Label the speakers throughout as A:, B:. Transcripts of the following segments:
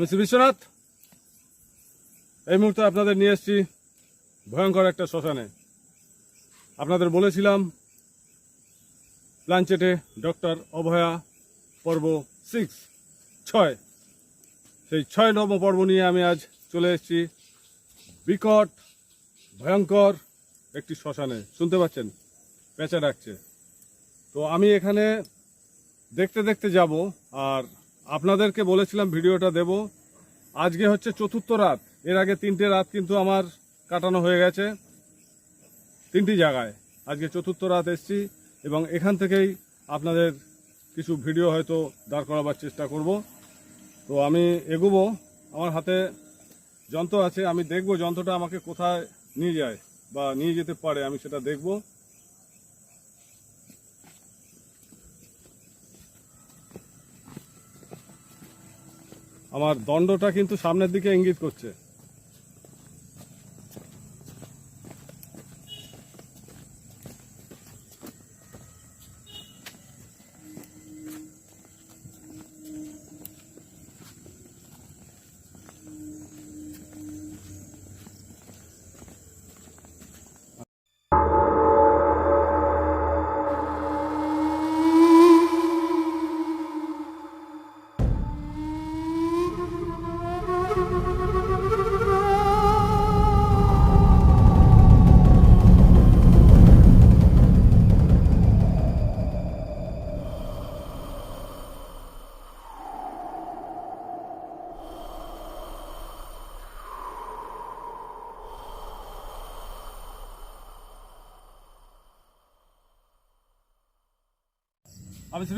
A: আমি শ্রী বিশ্বনাথ এই মুহূর্তে আপনাদের নিয়ে এসেছি ভয়ঙ্কর একটা শ্মশানে। আপনাদের বলেছিলাম প্লানচেটে ডক্টর অভয়া পর্ব সিক্স, ছয়। সেই ছয় নবম পর্ব নিয়ে আমি আজ চলে এসেছি বিকট, ভয়ঙ্কর একটি শ্মশানে। শুনতে পাচ্ছেন? পেঁচা ডাকছে। তো আমি এখানে দেখতে দেখতে যাব আর আপনাদেরকে বলেছিলাম ভিডিওটা দেব। আজকে হচ্ছে চতুর্থ রাত। এর আগে তিনটে রাত কিন্তু আমার কাটানো হয়ে গেছে। তিনটি জায়গায় আজকে চতুর্থ রাত এসছি এবং এখান থেকেই আপনাদের কিছু ভিডিও হয়তো দাঁড় করাবার চেষ্টা করব। তো আমি এগোবো। আমার হাতে যন্ত্র আছে। আমি দেখব যন্ত্রটা আমাকে কোথায় নিয়ে যায় বা নিয়ে যেতে পারে, আমি সেটা দেখব। আমার দণ্ডটা কিন্তু সামনের দিকে ইঙ্গিত করছে।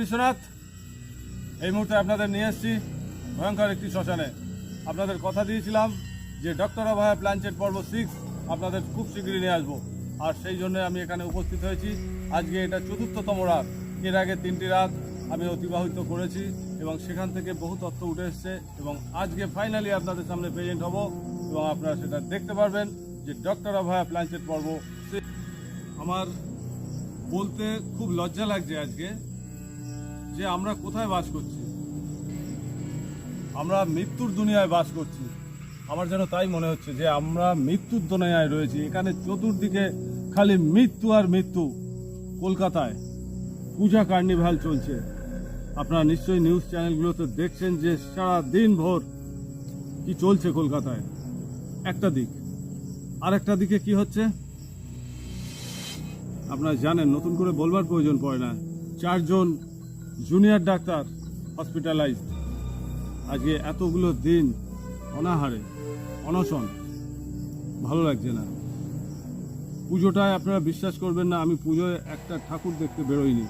A: বিশ্বনাথ, এই মুহূর্তে আপনাদের নিয়ে এসেছি ভয়ঙ্কর একটি শ্মশানে। আপনাদের কথা দিয়েছিলাম যে ডক্টর অভয়া প্ল্যানচেট পর্ব সিক্স আপনাদের খুব শীঘ্রই নিয়ে আসব। আর সেই জন্য আমি এখানে উপস্থিত হয়েছি। আজকে এটা চতুর্থতম রাত। এর আগে তিনটি রাত আমি অতিবাহিত করেছি এবং সেখান থেকে বহু তথ্য উঠে এসছে এবং আজকে ফাইনালি আপনাদের সামনে প্রেজেন্ট হব এবং আপনারা সেটা দেখতে পারবেন যে ডক্টর অভয়া প্ল্যানচেট পর্ব। আমার বলতে খুব লজ্জা লাগছে আজকে। যে আমরা কোথায় বাস করছি। আমরা মৃত্যুর দুনিয়ায় বাস করছি। আমার যেন তাই মনে হচ্ছে যে আমরা মৃত্যুর দুনিয়ায় রয়েছি। এখানে চতুর্দিকে খালি মৃত্যু আর মৃত্যু। কলকাতায় পূজা কার্নিভাল চলছে। আপনারা নিশ্চয়ই নিউজ চ্যানেলগুলোতে দেখছেন যে সারা দিন ভোর কি চলছে কলকাতায়। একটা দিক। আর একটা দিকে কি হচ্ছে? আপনারা জানেন, নতুন করে বলবার প্রয়োজন পড়ে না। চারজন জুনিয়র ডাক্তার হসপিটালাইজড আজকে এতগুলো দিন অনাহারে, অনশন। ভালো লাগছে না। পুজোটায় আপনারা বিশ্বাস করবেন না, আমি পুজোয় একটা ঠাকুর দেখতে বেরোইনি।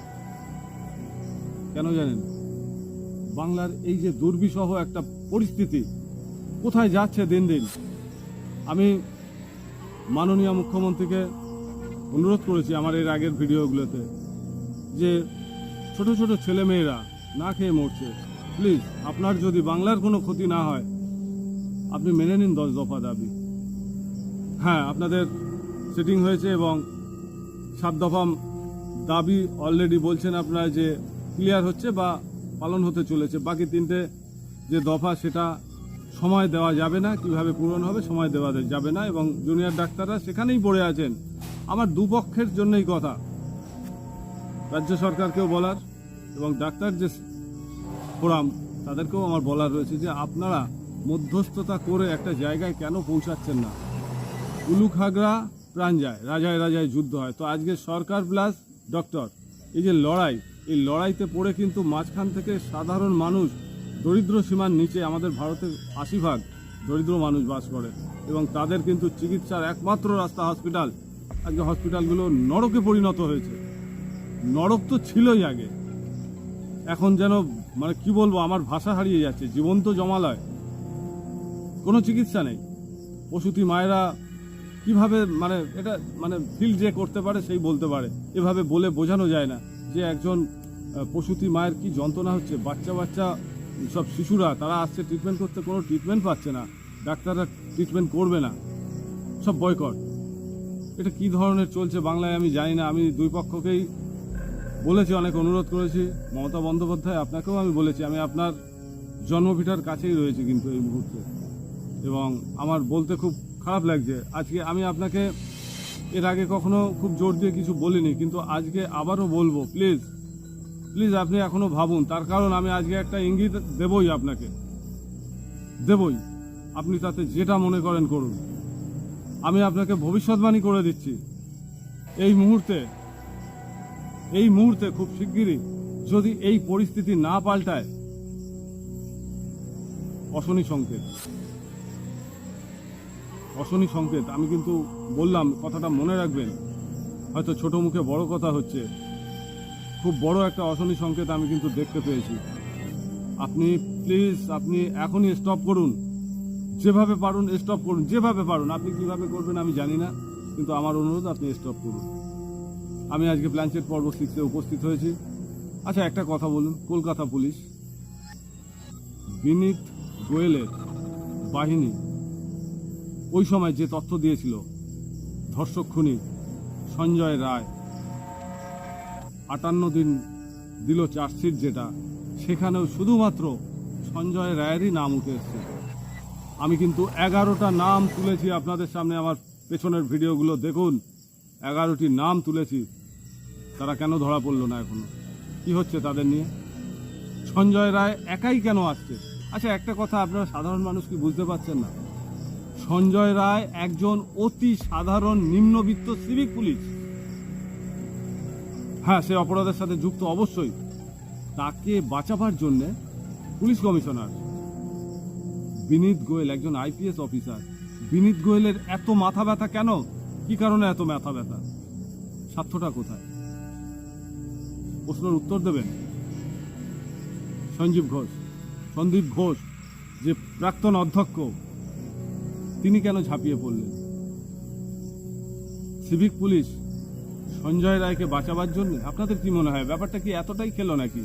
A: কেন জানেন? বাংলার এই যে দুর্বিষহ একটা পরিস্থিতি, কোথায় যাচ্ছে দিন দিন? আমি মাননীয় মুখ্যমন্ত্রীকে অনুরোধ করেছি আমার এর আগের ভিডিওগুলোতে যে ছোট ছোট ছেলে মেয়েরা না খেয়ে মরছে। প্লিজ, আপনার যদি বাংলার কোনো ক্ষতি না হয়, আপনি মেনে নিন দশ দফা দাবি। হ্যাঁ আপনাদের সেটিং হয়েছে এবং সাত দফা দাবি অলরেডি বলছেন আপনারা যে ক্লিয়ার হচ্ছে বা পালন হতে চলেছে। বাকি তিনটে যে দফা, সেটা সময় দেওয়া যাবে না, কীভাবে পূরণ হবে সময় দেওয়া যাবে না এবং জুনিয়র ডাক্তাররা সেখানেই পড়ে আছেন। আমার দুপক্ষের জন্যই কথা। রাজ্য সরকারকেও বলার এবং ডাক্তার যে ফোরাম, তাদেরকেও আমার বলার রয়েছে যে আপনারা মধ্যস্থতা করে একটা জায়গায় কেন পৌঁছাচ্ছেন না? উলুখাগড়া প্রাণ যায়, রাজায় রাজায় যুদ্ধ হয়। তো আজকে সরকার প্লাস ডক্টর, এই যে লড়াই, এই লড়াইতে পড়ে কিন্তু মাঝখান থেকে সাধারণ মানুষ দরিদ্র সীমার নিচে আমাদের ভারতের আশি ভাগ দরিদ্র মানুষ বাস করে এবং তাদের কিন্তু চিকিৎসার একমাত্র রাস্তা হসপিটাল। আজকে হসপিটালগুলো নরকে পরিণত হয়েছে। নরক তো ছিলই আগে। এখন যেন মানে কি বলব, আমার ভাষা হারিয়ে যাচ্ছে, জীবন্ত জমালয়। কোনো চিকিৎসা নেই। প্রসূতি মায়েরা কীভাবে মানে এটা মানে ফিল যে করতে পারে সেই বলতে পারে। এভাবে বলে বোঝানো যায় না যে একজন প্রসূতি মায়ের কি যন্ত্রণা হচ্ছে। বাচ্চা বাচ্চা সব শিশুরা, তারা আসছে ট্রিটমেন্ট করতে, কোনো ট্রিটমেন্ট পাচ্ছে না। ডাক্তাররা ট্রিটমেন্ট করবে না। সব বয়কট এটা কি ধরনের চলছে বাংলায় আমি জানি না। আমি দুই পক্ষকেই বলেছি, অনেক অনুরোধ করেছি। মমতা বন্দ্যোপাধ্যায়, আপনাকেও আমি বলেছি, আমি আপনার জন্মভিটার কাছেই রয়েছে কিন্তু এই মুহূর্তে। এবং আমার বলতে খুব খারাপ লাগছে। আজকে আমি আপনাকে এর আগে কখনো খুব জোর দিয়ে কিছু বলিনি, কিন্তু আজকে আবারও বলব, প্লিজ প্লিজ আপনি এখনও ভাবুন। তার কারণ আমি আজকে একটা ইঙ্গিত দেবই আপনাকে। দেবই। আপনি তাতে যেটা মনে করেন করুন। আমি আপনাকে ভবিষ্যৎবাণী করে দিচ্ছি। এই মুহূর্তে এই মুহূর্তে খুব শিগগিরই যদি এই পরিস্থিতি না পাল্টায়, অশনি সংকেত। অশনি সংকেত, আমি কিন্তু বললাম, কথাটা মনে রাখবেন। হয়তো ছোট মুখে বড় কথা হচ্ছে। খুব বড় একটা অশনি সংকেত আমি কিন্তু দেখতে পেয়েছি। আপনি প্লিজ, আপনি এখনই স্টপ করুন। যেভাবে পারুন স্টপ করুন। যেভাবে পারুন, আপনি কীভাবে করবেন আমি জানি না, কিন্তু আমার অনুরোধ, আপনি স্টপ করুন। আমি আজকে প্ল্যানচেট পর্ব সিক্সে উপস্থিত হয়েছি। আচ্ছা একটা কথা বলুন, কলকাতা পুলিশ বিনীত গোয়েলের বাহিনী ওই সময় যে তথ্য দিয়েছিল, ধর্ষক খুনি সঞ্জয় রায়, আটান্ন দিন দিল চার্জশিট যেটা, সেখানেও শুধুমাত্র সঞ্জয় রায়েরই নাম উঠে এসছে। আমি কিন্তু এগারোটা নাম তুলেছি আপনাদের সামনে, আমার পেছনের ভিডিওগুলো দেখুন। এগারোটি নাম তুলেছি। তারা কেন ধরা পড়ল না এখনও? কি হচ্ছে তাদের নিয়ে? সঞ্জয় রায় একাই কেন আসছে? আচ্ছা একটা কথা, আপনারা সাধারণ মানুষ কি বুঝতে পারছেন না? সঞ্জয় রায় একজন অতি সাধারণ নিম্নবিত্ত সিভিক পুলিশ হ্যাঁ সে অপরাধের সাথে যুক্ত অবশ্যই। তাকে বাঁচাবার জন্যে পুলিশ কমিশনার বিনীত গোয়েল একজন আইপিএস অফিসার। বিনীত গোয়েলের এত মাথা ব্যথা কেন? কি কারণে এত মাথা ব্যথা স্বার্থটা কোথায়? প্রশ্নের উত্তর দেবেন। সঞ্জীব ঘোষ, সন্দীপ ঘোষ, যে প্রাক্তন অধ্যক্ষ, তিনি কেন ঝাঁপিয়ে পড়লেন? সিভিক পুলিশ সঞ্জয় রায়কে বাঁচাবার জন্য? আপনাদের কি মনে হয়, ব্যাপারটা কি এতটাই খেলো নাকি?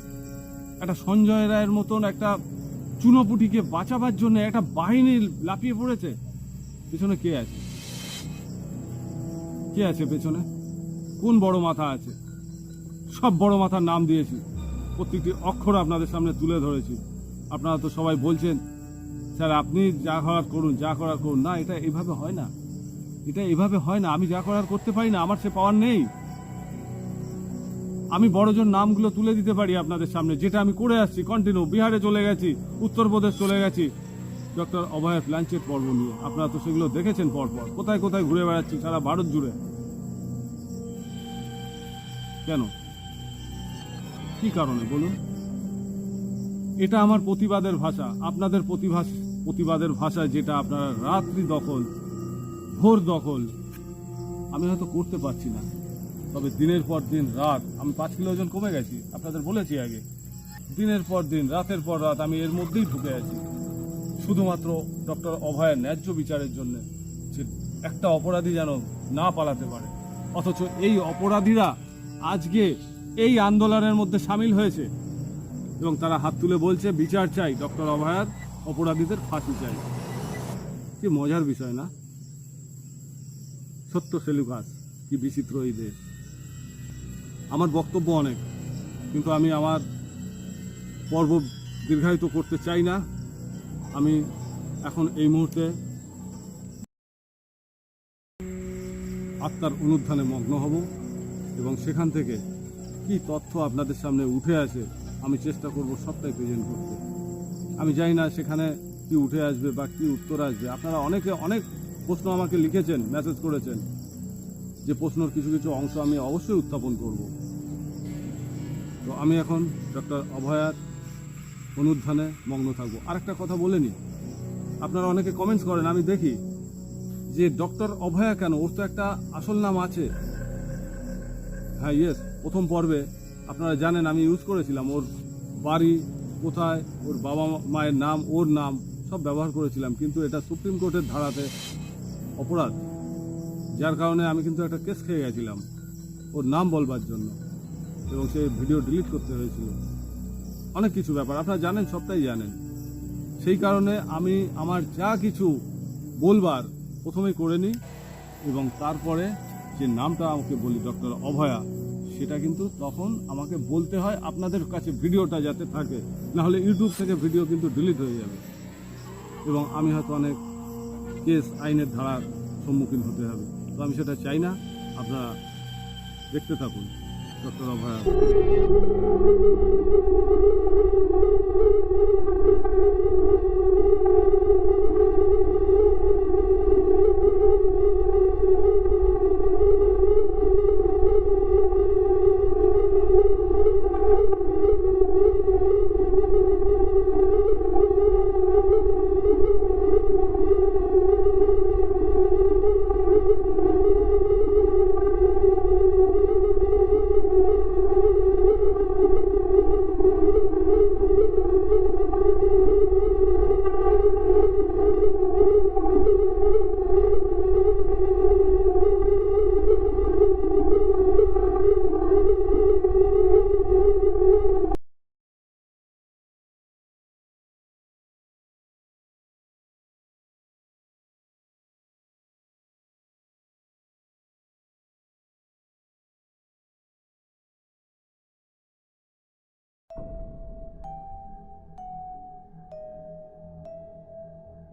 A: একটা সঞ্জয় রায়ের মতন একটা চুনোপুটিকে বাঁচাবার জন্য একটা বাহিনী লাপিয়ে পড়েছে? পেছনে কে আছে? কে আছে পেছনে? কোন বড় মাথা আছে? সব বড় মাথার নাম দিয়েছি। প্রত্যেকটি অক্ষর আপনাদের সামনে তুলে ধরেছি। আপনারা তো সবাই বলছেন, স্যার, আপনি যা করার করুন, যা করার করুন। না, এটা এভাবে হয় না। এটা এভাবে হয় না। আমি যা করার করতে পারি না, আমার সে পাওয়ার নেই। আমি বড়জন নামগুলো তুলে দিতে পারি আপনাদের সামনে। যেটা আমি করে আসছি কন্টিনিউ বিহারে চলে গেছি, উত্তরপ্রদেশ চলে গেছি। ডক্টর অভয় প্ল্যাঞ্চেট পর্ব নিয়ে। আপনারা তো সেগুলো দেখেছেন পরপর। কোথায় কোথায় ঘুরে বেড়াচ্ছি সারা ভারত জুড়ে। কেন? কি কারণে, বলুন? এটা আমার প্রতিবাদের ভাষা। আপনাদের প্রতিভা প্রতিবাদের ভাষায় যেটা আপনারা রাত্রি দখল, ভোর দখল, আমি হয়তো করতে পারছি না। তবে দিনের পর দিন রাত, আমি পাঁচ কিলো ওজন কমে গেছি, আপনাদের বলেছি আগে। দিনের পর দিন, রাতের পর রাত আমি এর মধ্যেই ঢুকে আছি। শুধুমাত্র ডক্টর অভয়ের ন্যায্য বিচারের জন্য যে একটা অপরাধী যেন না পালাতে পারে। অথচ এই অপরাধীরা আজকে এই আন্দোলনের মধ্যে সামিল হয়েছে। এবং তারা হাত তুলে বলছে, বিচার চাই, ডক্টর অভয়ার অপরাধীদের ফাঁসি চাই। কি মজার বিষয় না? সত্য সেলুকাস কি বিচিত্র এই দেশ। আমার বক্তব্য অনেক, কিন্তু আমি আমার পর্ব দীর্ঘায়িত করতে চাই না। আমি এখন এই মুহূর্তে আত্মার অনুধ্যানে মগ্ন হব এবং সেখান থেকে কি তথ্য আপনাদের সামনে উঠে আসে, আমি চেষ্টা করব সবটাই প্রেজেন্ট করতে। আমি জানি না সেখানে কি উঠে আসবে বা কি উত্তর আসবে। আপনারা অনেকে অনেক প্রশ্ন আমাকে লিখেছেন মেসেজ করেছেন, যে প্রশ্নর কিছু কিছু অংশ আমি অবশ্যই উত্থাপন করব। তো আমি এখন ডক্টর অভয়ার অনুধ্যানে মগ্ন থাকব। আরেকটা কথা বলে নি আপনারা অনেকে কমেন্টস করেন, আমি দেখি যে ডক্টর অভয়া কেন? ওর তো একটা আসল নাম আছে। হ্যাঁ ইয়েস প্রথম পর্বে আপনারা জানেন আমি ইউজ করেছিলাম। ওর বাড়ি কোথায়, ওর বাবা মায়ের নাম, ওর নাম সব ব্যবহার করেছিলাম। কিন্তু এটা সুপ্রিম কোর্টের ধারাতে অপরাধ। যার কারণে আমি কিন্তু একটা কেস খেয়ে গেছিলাম ওর নাম বলবার জন্য। এবং সেই ভিডিও ডিলিট করতে হয়েছিল। অনেক কিছু ব্যাপার। আপনারা জানেন, সবটাই জানেন। সেই কারণে আমি আমার যা কিছু বলবার প্রথমেই করে নিই এবং তারপরে যে নামটা আমাকে বলি ডক্টর অভয়া সেটা কিন্তু তখন আমাকে বলতে হয় আপনাদের কাছে ভিডিওটা যাতে থাকে। না হলে ইউটিউব থেকে ভিডিও কিন্তু ডিলিট হয়ে যাবে। এবং আমি হয়তো অনেক কেস আইনের ধারার সম্মুখীন হতে হবে। তো আমি সেটা চাই না। আপনারা দেখতে থাকুন। ডক্টর অভয়া।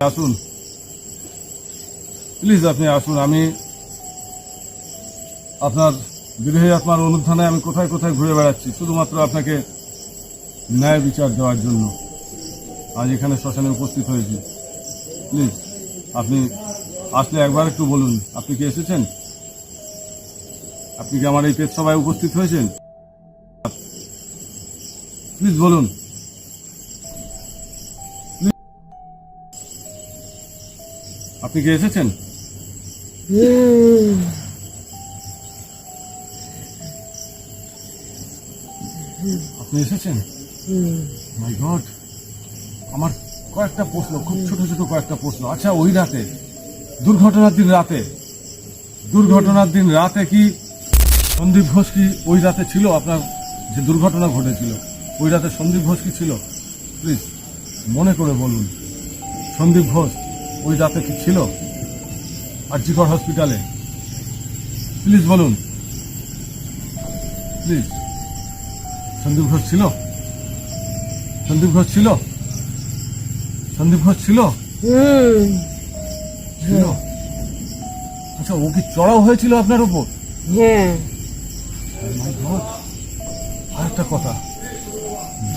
A: আসুন। প্লিজ আপনি আসুন, আমি আপনার বিদেহী আত্মার অনুধানে আমি কোথায় কোথায় ঘুরে বেড়াচ্ছি, শুধুমাত্র আপনাকে ন্যায় বিচার দেওয়ার জন্য। আজ এখানে শ্মশানে উপস্থিত হয়েছি। প্লিজ, আপনি আসলে একবার একটু বলুন, আপনি কি এসেছেন? আপনি কি আমার এই পেট সভায় উপস্থিত হয়েছেন? প্লিজ বলুন। আপনি কি এসেছেন? আপনি এসেছেন? মাই গড আমার কয়েকটা প্রশ্ন, খুব ছোট ছোট কয়েকটা প্রশ্ন। আচ্ছা ওই রাতে, দুর্ঘটনার দিন রাতে, দুর্ঘটনার দিন রাতে কি সন্দীপ ঘোষ কি ওই রাতে ছিল আপনার যে দুর্ঘটনা ঘটেছিল? ওই রাতে সন্দীপ ঘোষ কি ছিল? প্লিজ মনে করে বলুন। সন্দীপ ঘোষ ওই রাতে কি ছিল? আরজিকর হসপিটালে। প্লিজ বলুন। প্লিজ। সন্দীপ ঘোষ ছিল? সন্দীপ ঘোষ ছিল? সন্দীপ ঘোষ ছিল? আচ্ছা ও কি চড়াও হয়েছিল আপনার উপর?
B: হ্যাঁ।
A: আর একটা কথা।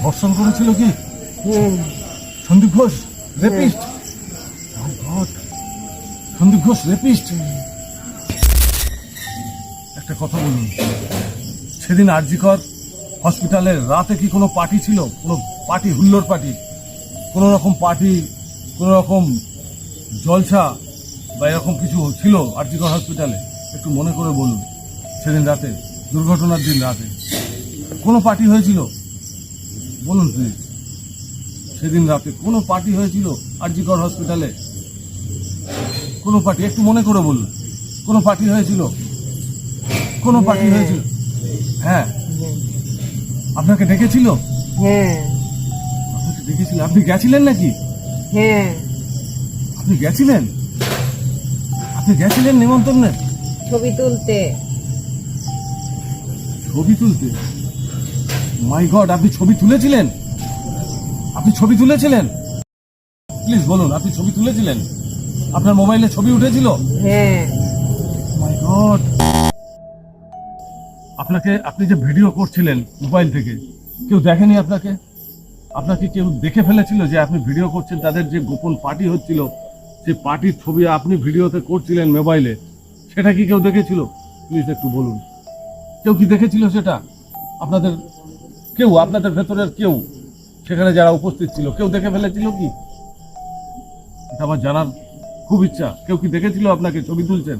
A: ধর্ষণ করেছিল কি? সন্দীপ ঘোষ? রেপিস্ট সন্দীপ ঘোষ রেপিস্ট একটা কথা বলুন সেদিন আরজিকর হসপিটালের রাতে কি কোনো পার্টি ছিল? কোনো পার্টি হুল্লোর পার্টি কোনো রকম পার্টি কোনো রকম জলসা বা এরকম কিছু ছিল আরজিকর হসপিটালে একটু মনে করে বলুন। সেদিন রাতে, দুর্ঘটনার দিন রাতে। কোনো পার্টি হয়েছিল? বলুন প্লিজ সেদিন রাতে কোনো পার্টি হয়েছিল আরজিকর হসপিটালে কোনো পার্টি একটু মনে করে বলুন। কোনো পার্টি হয়েছিল? কোনো পার্টি
B: হ্যাঁ।
A: হয়েছিল? হ্যাঁ। আপনাকে ডেকেছিল?
B: হ্যাঁ।
A: আপনাকে ডেকেছিল? আপনি গেছিলেন নাকি?
B: হ্যাঁ।
A: আপনি গেছিলেন? আপনি গেছিলেন নিমন্ত্রণে?
B: ছবি তুলতে।
A: ছবি তুলতে? মাই গড আপনি ছবি তুলেছিলেন? আপনি ছবি তুলেছিলেন? প্লিজ বলুন আপনি ছবি তুলেছিলেন? আপনার মোবাইলে ছবি উঠেছিল?
B: হ্যাঁ।
A: মাই গড আপনাকে আপনি যে ভিডিও করছিলেন মোবাইল থেকে কেউ দেখেনি আপনাকে? আপনাকে কেউ দেখে ফেলেছিল যে আপনি ভিডিও করছেন? তাদের যে গোপন পার্টি হচ্ছিল যে পার্টির ছবি আপনি ভিডিওতে করছিলেন মোবাইলে সেটা কি কেউ দেখেছিল? প্লিজ একটু বলুন। কেউ কি দেখেছিল সেটা? আপনাদের কেউ আপনাদের ভেতরের কেউ সেখানে যারা উপস্থিত ছিল কেউ দেখে ফেলেছিল কি? এটা আমার জানার খুব ইচ্ছা। কেউ কি দেখেছিল আপনাকে ছবি তুলছেন?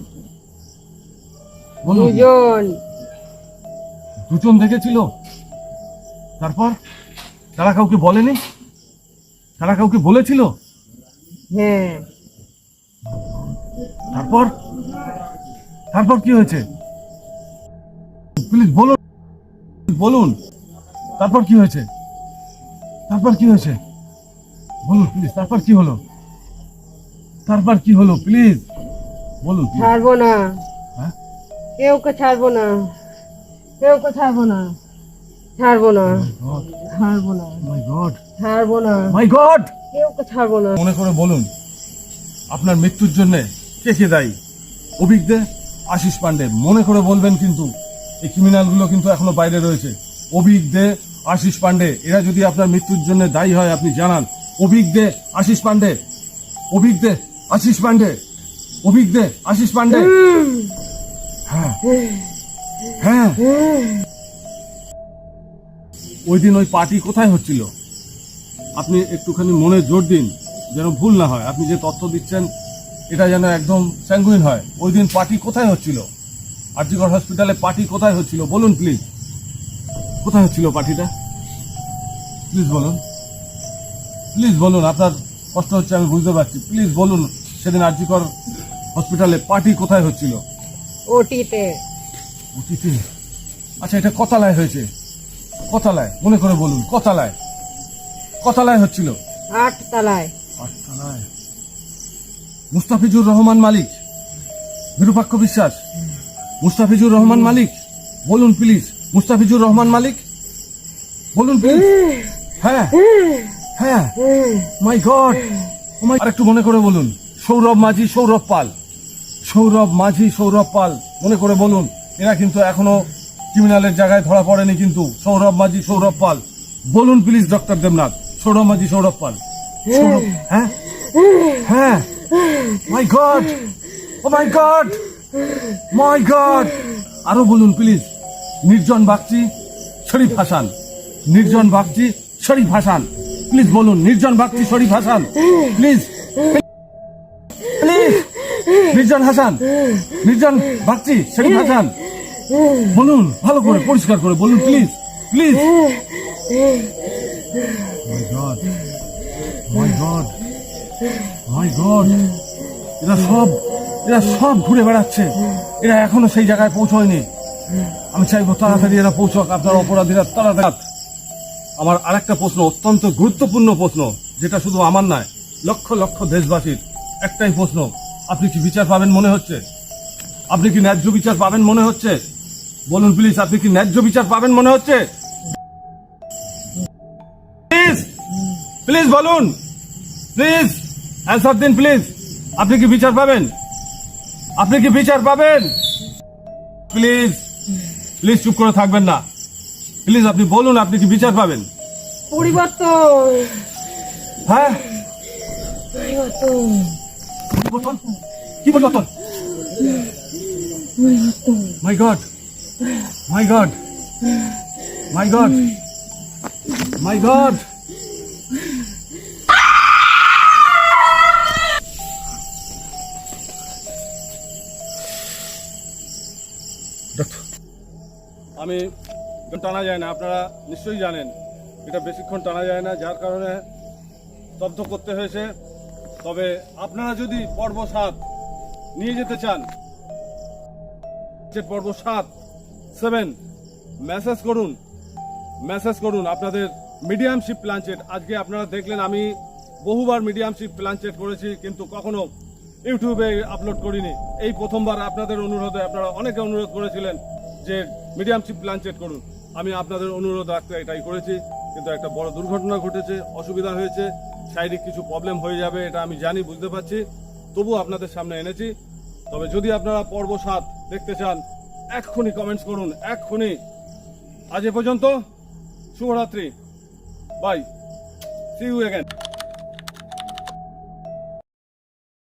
B: দুজন।
A: দুজন দেখেছিল? তারপর? তারা কাউকে বলেনি? তারা কাউকে বলেছিল?
B: হ্যাঁ।
A: তারপর? তারপর কি হয়েছে? প্লিজ বলুন। বলুন। তারপর কি হয়েছে? তারপর কি হয়েছে? বলুন প্লিজ তারপর কি হলো? তারপর কি হলো? প্লিজ বলুন।
B: ছাড়বো না।
A: হ্যাঁ?
B: কেউকে ছাড়বো না। কেউ কে ছাড়বো না। ছাড়বো না। ছাড়বো না।
A: মাই গড
B: ছাড়বো না।
A: মাই গড
B: কেউ কে ছাড়বো না।
A: মনে করে বলুন আপনার মৃত্যুর জন্য কে কে দায়ী? অভিক দে আশিস পান্ডে মনে করে বলবেন কিন্তু এই ক্রিমিনালগুলো কিন্তু এখনও বাইরে রয়েছে। অভিক দে আশিস পান্ডে এরা যদি আপনার মৃত্যুর জন্য দায়ী হয় আপনি জানান। অভিক দে আশিস পান্ডে অভিক দে আশিস পান্ডে, অভিক দে, আশিস পান্ডে। হ্যাঁ। হ্যাঁ। ওই দিন ওই পার্টি কোথায় হচ্ছিল? আপনি একটুখানি মনে জোর দিন, যেন ভুল না হয়। আপনি যে তথ্য দিচ্ছেন, এটা যেন একদম স্যাঙ্গুইন হয়। ওই দিন পার্টি কোথায় হচ্ছিল? আরজিগড় হসপিটালে পার্টি কোথায় হচ্ছিল? বলুন প্লিজ কোথায় হচ্ছিল পার্টিটা? প্লিজ বলুন। প্লিজ বলুন, আপনার কষ্ট হচ্ছে, আমি বুঝতে পারছি। প্লিজ বলুন। সেদিন আরজিগড় হসপিটালে পার্টি কোথায় হচ্ছিল?
B: ওটিতে।
A: অতীতে আচ্ছা এটা কতালায় হয়েছে। কতালায়? মনে করে বলুন কতালায়? কতালায় হচ্ছিল?
B: আট তলায়
A: আটতলায়। মুস্তাফিজুর রহমান মালিক? বিরূপাক্ষ বিশ্বাস? মুস্তাফিজুর রহমান মালিক? বলুন প্লিজ মুস্তাফিজুর রহমান মালিক? বলুন প্লিজ হ্যাঁ। হ্যাঁ। মাই গড আর একটু মনে করে বলুন। সৌরভ মাঝি, সৌরভ পাল। সৌরভ মাঝি, সৌরভ পাল, মনে করে বলুন, এরা কিন্তু এখনও ক্রিমিনালের জায়গায় ধরা পড়েনি কিন্তু। সৌরভ মাঝি, সৌরভ পাল। বলুন প্লিজ ডক্টর দেবনাথ, সৌরভ মাঝি, সৌরভ পাল। হ্যাঁ? হ্যাঁ? My god oh my god my god আরও বলুন প্লিজ নির্জন বাগচি, শরীফ হাসান। নির্জন বাগচি, শরীফ হাসান। প্লিজ বলুন, নির্জন বাগচি, শরীফ হাসান। প্লিজ নির্জন হাসান নির্জন বাগচি শরীফ হাসান। বলুন, ভালো করে, পরিষ্কার করে বলুন please please my god my god my god এরা সব এরা সব ঘুরে বেড়াচ্ছে। এরা এখনও সেই জায়গায় পৌঁছয়নি। আমি চাইব তাড়াতাড়ি এরা পৌঁছক, আপনার অপরাধীরা তাড়াতাড়ি আমার আরেকটা প্রশ্ন, অত্যন্ত গুরুত্বপূর্ণ প্রশ্ন, যেটা শুধু আমার নয়, লক্ষ লক্ষ দেশবাসীর। একটাই প্রশ্ন আপনি কি বিচার পাবেন মনে হচ্ছে? আপনি কি ন্যায্য বিচার পাবেন মনে হচ্ছে? বলুন প্লিজ আপনি কি ন্যায্য বিচার পাবেন মনে হচ্ছে? প্লিজ প্লিজ বলুন। প্লিজ অ্যান্সার দিন প্লিজ। আপনি কি বিচার পাবেন? আপনি কি বিচার পাবেন? প্লিজ প্লিজ চুপ করে থাকবেন না। প্লিজ আপনি বলুন আপনি কি বিচার পাবেন?
B: পরিবর্তন।
A: হ্যাঁ?
B: পরিবর্তন।
A: পরিবর্তন কি পরিবর্তন my god my god my god my god আমি টানা যায় না, আপনারা নিশ্চয়ই জানেন। এটা বেশিক্ষণ টানা যায় না, যার কারণে স্তব্ধ করতে হয়েছে। তবে আপনারা যদি পর্ব সাত নিয়ে যেতে চান, যে পর্ব সাত সেভেন মেসেজ করুন মেসেজ করুন আপনাদের মিডিয়াম শিপ প্লাঞ্চেট আজকে আপনারা দেখলেন আমি বহুবার মিডিয়াম শিপ প্লাঞ্চেট করেছি, কিন্তু কখনো ইউটিউবে আপলোড করিনি। এই প্রথমবার আপনাদের অনুরোধে আপনারা অনেকে অনুরোধ করেছিলেন যে মিডিয়াম শিপ প্লাঞ্চেট করুন। আমি আপনাদের অনুরোধ রাখতে এটাই করেছি, কিন্তু একটা বড় দুর্ঘটনা ঘটেছে, অসুবিধা হয়েছে। শারীরিক কিছু প্রবলেম হয়ে যাবে, এটা আমি জানি, বুঝতে পারছি। তবু আপনাদের সামনে এনেছি। তবে যদি আপনারা পর্ব সাত দেখতে চান, এক্ষুনি কমেন্টস করুন, এক্ষুনি। আজ এ পর্যন্ত, শুভরাত্রি। By C you again